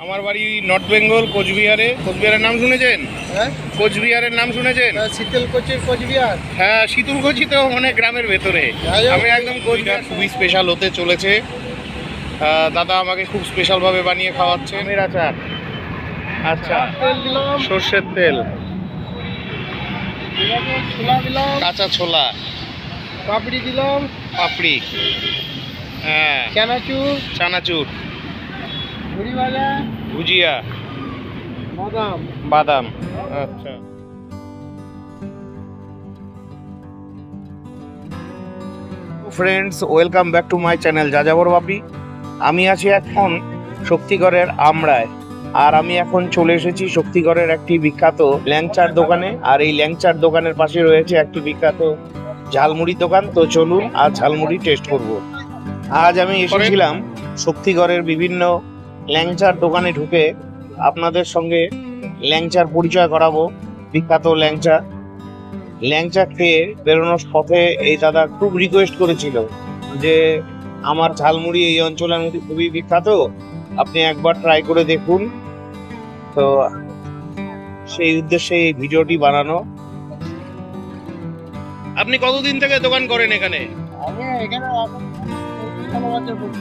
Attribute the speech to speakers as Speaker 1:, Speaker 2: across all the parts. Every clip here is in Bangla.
Speaker 1: আমার বাড়ি নর্থ বেঙ্গল কোচবিহারে। কোচবিহারের নাম শুনেছেন?
Speaker 2: হ্যাঁ?
Speaker 1: কোচবিহারের নাম শুনেছেন?
Speaker 2: শীতল কোচের কোচবিহার।
Speaker 1: হ্যাঁ শীতলকুচি তো মানে গ্রামের ভেতরে। আমি একদম কোচবিহার খুবই স্পেশাল হতে চলেছে। দাদা আমাকে খুব স্পেশালভাবে বানিয়ে খাওয়াচ্ছে আমের আচার। আচ্ছা
Speaker 2: তেল দিলাম।
Speaker 1: সর্ষের তেল। কাঁচা ছোলা।
Speaker 2: পাপড়ি দিলাম।
Speaker 1: পাপড়ি। হ্যাঁ।
Speaker 2: চানাচুর।
Speaker 1: চানাচুর। ভুজিয়া।
Speaker 2: বাদাম।
Speaker 1: বাদাম আচ্ছা। Friends welcome back to my channel Jajabor Bapi আমি আছি এখন শক্তিগড়ের আমরায় আর আমি এখন চলে এসেছি শক্তিগড়ের একটি বিখ্যাত ল্যাংচার দোকানে আর এই ল্যাংচার দোকানের পাশে রয়েছে একটি বিখ্যাত ঝালমুড়ি দোকান। তো চলুন আর ঝালমুড়ি টেস্ট করব। আজ আমি এসেছিলাম শক্তিগড়ের বিভিন্ন ল্যাংচার দোকানে ঢুকে আপনাদের সঙ্গে ল্যাংচার পরিচয় করাবো বিখ্যাত ল্যাংচা। ল্যাংচা খেয়ে বেরোনোর পথে এই দাদা খুব রিকোয়েস্ট করেছিল যে আমার ঝালমুড়ি এই অঞ্চলের মধ্যে খুবই বিখ্যাত আপনি একবার ট্রাই করে দেখুন। তো সেই উদ্দেশ্যে এই ভিডিওটি বানানো। আপনি কতদিন থেকে দোকান করেন এখানে।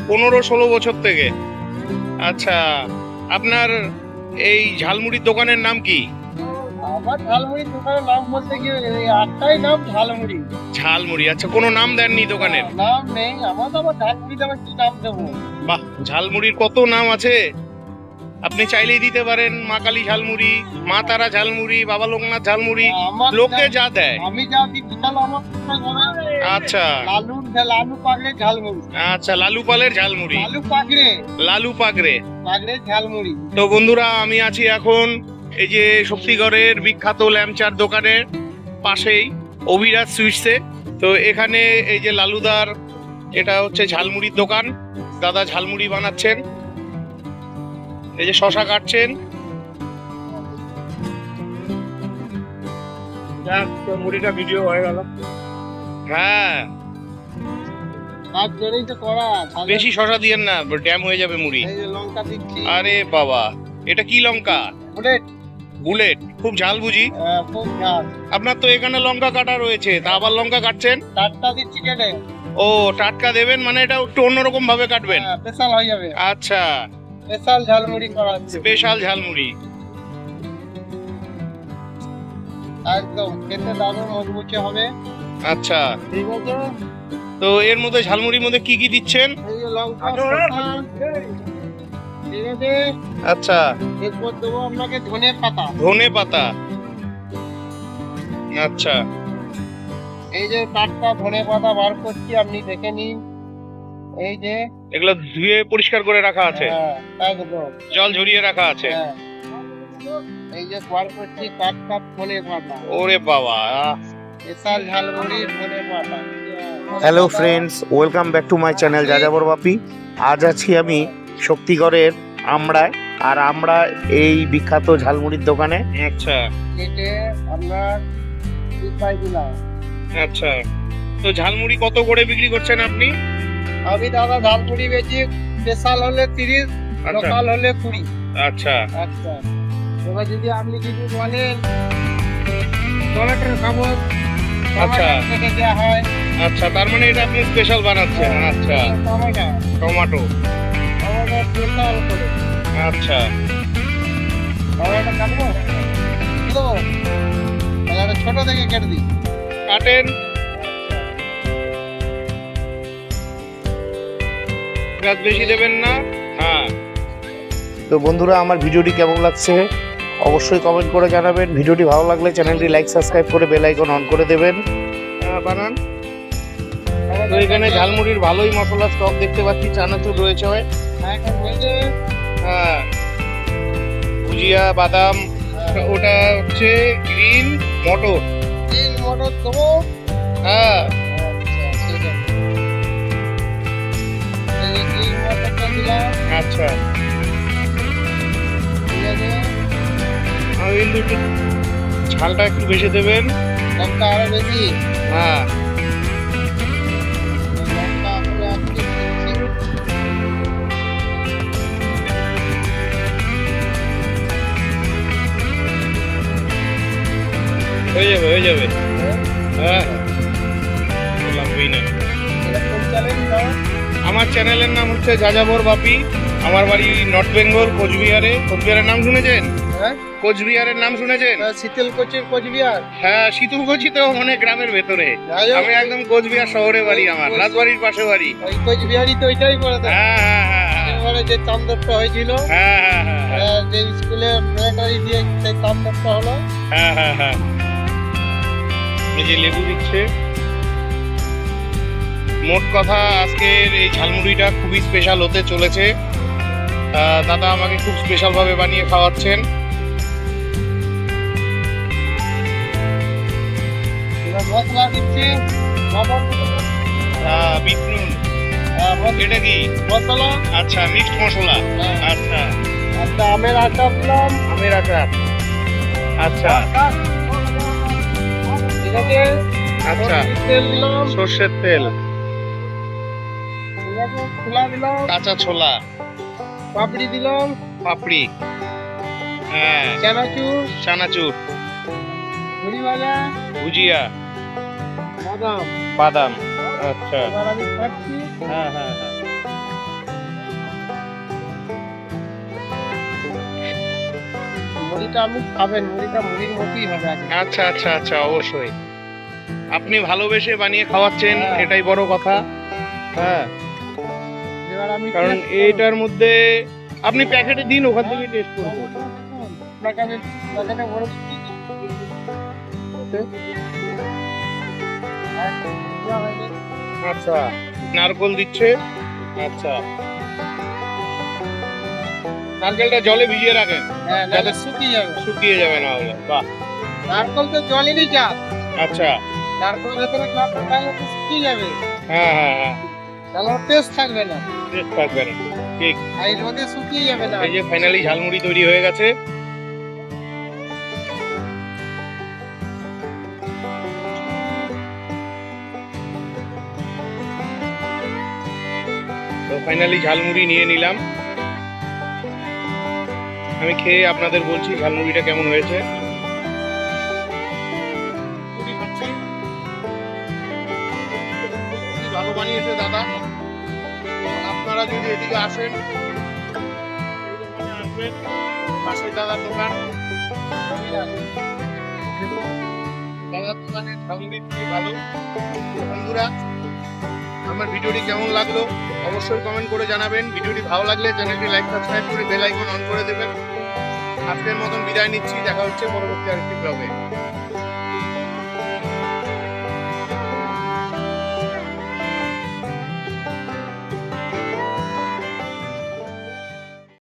Speaker 1: পনেরো ষোলো বছর থেকে? আচ্ছা আপনার এই ঝালমুড়ির দোকানের নাম কি?
Speaker 2: আমার ঝালমুড়ির দোকানের নাম বলতে কি আটটাই নাম ঝালমুড়ি।
Speaker 1: ঝালমুড়ি আচ্ছা কোনো নাম দেননি দোকানের?
Speaker 2: নাম নেই আমার তো আবার ঝালমুড়িতে আমার কি নাম দেবো?
Speaker 1: বাহ ঝালমুড়ির কত নাম আছে? আপনি চাইলেই দিতে পারেন মা কালী ঝালমুড়ি মা তারা ঝালমুড়ি বাবা লোকনাথ ঝালমুড়ি লোকে
Speaker 2: যা-
Speaker 1: দেয়।
Speaker 2: আমি যা হবে?
Speaker 1: আচ্ছা।
Speaker 2: লালু লালু পাগড়ে ঝালমুড়ি।
Speaker 1: আচ্ছা লালু পালের ঝালমুড়ি।
Speaker 2: লালু পাগড়ে।
Speaker 1: লালু পাগড়ে।
Speaker 2: পাগড়ে ঝালমুড়ি।
Speaker 1: তো বন্ধুরা আমি আছি এখন এই যে শক্তিগড়ের বিখ্যাত ল্যাম্পচার দোকানের পাশেই অভিরাজ সুইটসে তো এখানে এই যে লালুদার এটা হচ্ছে ঝালমুড়ির দোকান। দাদা ঝালমুড়ি বানাচ্ছেন। এই যে শশা কাটছেন। যাক, মুড়িটা ভিডিও হয়ে গেল হ্যাঁ।
Speaker 2: তার জন্যই তো করা
Speaker 1: বেশি শশা দিয়েন না ড্যাম হয়ে যাবে মুড়ি।
Speaker 2: এই যে লঙ্কা দিচ্ছি।
Speaker 1: আরে বাবা এটা কি লঙ্কা?
Speaker 2: বুলেট।
Speaker 1: বুলেট খুব ঝাল বুঝি?
Speaker 2: খুব ঝাল।
Speaker 1: আপনার তো এখানে লঙ্কা কাটা রয়েছে তা আবার লঙ্কা কাটছেন?
Speaker 2: চারটা দিচ্ছি কেটে।
Speaker 1: ও টাটকা দেবেন মানে এটা একটু অন্যরকম ভাবে কাটবেন?
Speaker 2: স্পেশাল হয়ে যাবে।
Speaker 1: আচ্ছা।
Speaker 2: স্পেশাল ঝালমুড়ি করা হচ্ছে।
Speaker 1: স্পেশাল ঝালমুড়ি
Speaker 2: একদম খেতে দারুণ মজবুচে হবে।
Speaker 1: আচ্ছা।
Speaker 2: ঠিক আছে।
Speaker 1: তো এর মধ্যে ঝালমুড়ির মধ্যে কি কি দিচ্ছেন?
Speaker 2: ঠিক আছে।
Speaker 1: আচ্ছা।
Speaker 2: এরপর দেবো আপনাকে ধনে পাতা।
Speaker 1: ধনে পাতা। আচ্ছা।
Speaker 2: এই যে টাটকা ধনে পাতা বার করছি আপনি দেখে নিন। এই যে।
Speaker 1: এগুলো ধুয়ে পরিষ্কার করে রাখা আছে।
Speaker 2: হ্যাঁ, একদম।
Speaker 1: জল ঝরিয়ে রাখা আছে।
Speaker 2: হ্যাঁ। এই যে বার করছি টাটকা ধনে পাতা।
Speaker 1: ওরে বাবা hello friends welcome back to my channel Jajabor Bapi আজ আছি আমি শক্তিগড়ের আমড়ায় আর আমরা এই বিখ্যাত ঝালমুড়ির দোকানে আচ্ছা। আচ্ছা। তো ঝালমুড়ি কত করে বিক্রি করছেন আপনি?
Speaker 2: আমি দাদা ঝালমুড়ি বেচি স্পেশাল হলে তিরিশ
Speaker 1: আচ্ছা।
Speaker 2: লোকাল হলে কুড়ি।
Speaker 1: আচ্ছা।
Speaker 2: আচ্ছা। এবার যদি আপনি যদি বলেন টমেটোর
Speaker 1: আচ্ছা।
Speaker 2: টমেটো কেটে দেওয়া হয়।
Speaker 1: আচ্ছা তার মানে এটা আপনি স্পেশাল বানাচ্ছেন। আচ্ছা।
Speaker 2: টমেটো।
Speaker 1: আচ্ছা।
Speaker 2: টমেটো কাটবো? দেবো তাহলে ছোট থেকে কেটে দিই।
Speaker 1: কাটেন। পেঁয়াজ বেশি দেবেন না? হ্যাঁ। তো বন্ধুরা আমার ভিডিওটি কেমন লাগছে? অবশ্যই কমেন্ট করে জানাবেন। ভিডিওটি ভালো লাগলে চ্যানেলটি লাইক সাবস্ক্রাইব করে বেল আইকন অন করে দেবেন। হ্যাঁ, বানান। তো এখানে ঝালমুড়ির ভালোই মশলা স্টক দেখতে পাচ্ছি চানাচুর রয়েছে হয় হ্যাঁ ভুজিয়া বাদাম ওটা হচ্ছে গ্রিন মটর।
Speaker 2: তিন মটর দেবো।
Speaker 1: হ্যাঁ।
Speaker 2: আচ্ছা।
Speaker 1: কিন্তু ঝালটা একটু বেশি দেবেন।
Speaker 2: লঙ্কা আরও বেশি?
Speaker 1: হ্যাঁ।
Speaker 2: হয়ে
Speaker 1: যাবে হয়ে যাবে। হ্যাঁ। আমার চ্যানেলের নাম হচ্ছে যাযাবর বাপি। আমার বাড়ি নর্থ বেঙ্গল কোচবিহারে। কোচবিহারের নাম শুনেছেন?
Speaker 2: হ্যাঁ।
Speaker 1: কোচবিহারের নাম শুনেছেন?
Speaker 2: আহ, শীতল কোচের কোচবিহার।
Speaker 1: হ্যাঁ শীতলকুচি তো মানে গ্রামের ভেতরে। আমি একদম কোচবিহার শহরে বাড়ি আমার রাজবাড়ির পাশে বাড়ি।
Speaker 2: ওই কোচবিহারই তো ওইটাই পড়ে
Speaker 1: হ্যাঁ হ্যাঁ হ্যাঁ হ্যাঁ।
Speaker 2: এবারে যে তাণ্ডবটা হয়েছিল
Speaker 1: হ্যাঁ হ্যাঁ হ্যাঁ হ্যাঁ।
Speaker 2: যে স্কুলে মিলিটারি দিয়ে সেই তাণ্ডবটা হলো।
Speaker 1: হ্যাঁ হ্যাঁ হ্যাঁ। এই যে লেবু দিচ্ছে। মোট কথা আজকের এই ঝালমুড়িটা খুবই স্পেশাল হতে চলেছে। দাদা আমাকে খুব স্পেশাল ভাবে বানিয়ে খাওয়াচ্ছেন।
Speaker 2: মশলা দিচ্ছি।
Speaker 1: বিট নুন এটা কি?
Speaker 2: মশলা।
Speaker 1: আচ্ছা মিক্সড মশলা।
Speaker 2: হ্যাঁ।
Speaker 1: আচ্ছা।
Speaker 2: আমের আচার দিলাম।
Speaker 1: আমের আচার আচ্ছা।
Speaker 2: ঠিক আছে
Speaker 1: আচ্ছা।
Speaker 2: তেল দিলাম।
Speaker 1: সর্ষের তেল।
Speaker 2: দিলাম।
Speaker 1: কাঁচা ছোলা।
Speaker 2: পাপড়ি দিলাম।
Speaker 1: পাপড়ি। হ্যাঁ।
Speaker 2: চানাচুর।
Speaker 1: চানাচুর।
Speaker 2: ভাজা।
Speaker 1: ভুজিয়া।
Speaker 2: বাদাম।
Speaker 1: বাদাম আচ্ছা। হ্যাঁ হ্যাঁ হ্যাঁ।
Speaker 2: মুড়িটা আপনি খাবেন মুড়িটা মুড়ির মতোই হবে
Speaker 1: আচ্ছা আচ্ছা আচ্ছা অবশ্যই। আপনি ভালোবেসে বানিয়ে খাওয়াচ্ছেন
Speaker 2: হ্যাঁ।
Speaker 1: এটাই বড় কথা। হ্যাঁ। কারণ এইটার মধ্যে আপনি প্যাকেটে দিন ওখান থেকে টেস্ট করব
Speaker 2: আপনাকে আমি প্যাকেটে ভরে
Speaker 1: আচ্ছা নারকল দিচ্ছে। আচ্ছা। নারকেলটা জলে ভিজিয়ে রাখেন।
Speaker 2: হ্যাঁ নাহলে শুকিয়ে যাবে।
Speaker 1: শুকিয়ে যাবে না হলে। বাহ।
Speaker 2: নারকল তো জলেরই জাত।
Speaker 1: আচ্ছা।
Speaker 2: নারকল ভেতরে জল ঢোকালে তো শুকিয়ে যাবে।
Speaker 1: হ্যাঁ হ্যাঁ হ্যাঁ।
Speaker 2: তাহলে টেস্ট থাকবে না।
Speaker 1: টেস্ট থাকবে না। ঠিক।
Speaker 2: আর রোদে শুকিয়ে যাবে না।
Speaker 1: এই যে ফাইনালি ঝালমুড়ি তৈরি হয়ে গেছে। ফাইনালি ঝালমুড়ি নিয়ে নিলাম। আমি খেয়ে আপনাদের বলছি ঝালমুড়িটা কেমন হয়েছে। দাদা। আপনারা যদি এদিকে আসেন দাদার দোকান। দাদার দোকানে ঝালমুড়ি খুবই ভালো। বন্ধুরা আমার ভিডিওটি কেমন লাগল অবশ্যই কমেন্ট করে জানাবেন। ভিডিওটি ভালো লাগলে চ্যানেলটি লাইক সাবস্ক্রাইব করে বেল আইকন অন করে দেবেন। আজকের মতন বিদায় নিচ্ছি, দেখা হচ্ছে পরবর্তী আরেকটি ব্লগে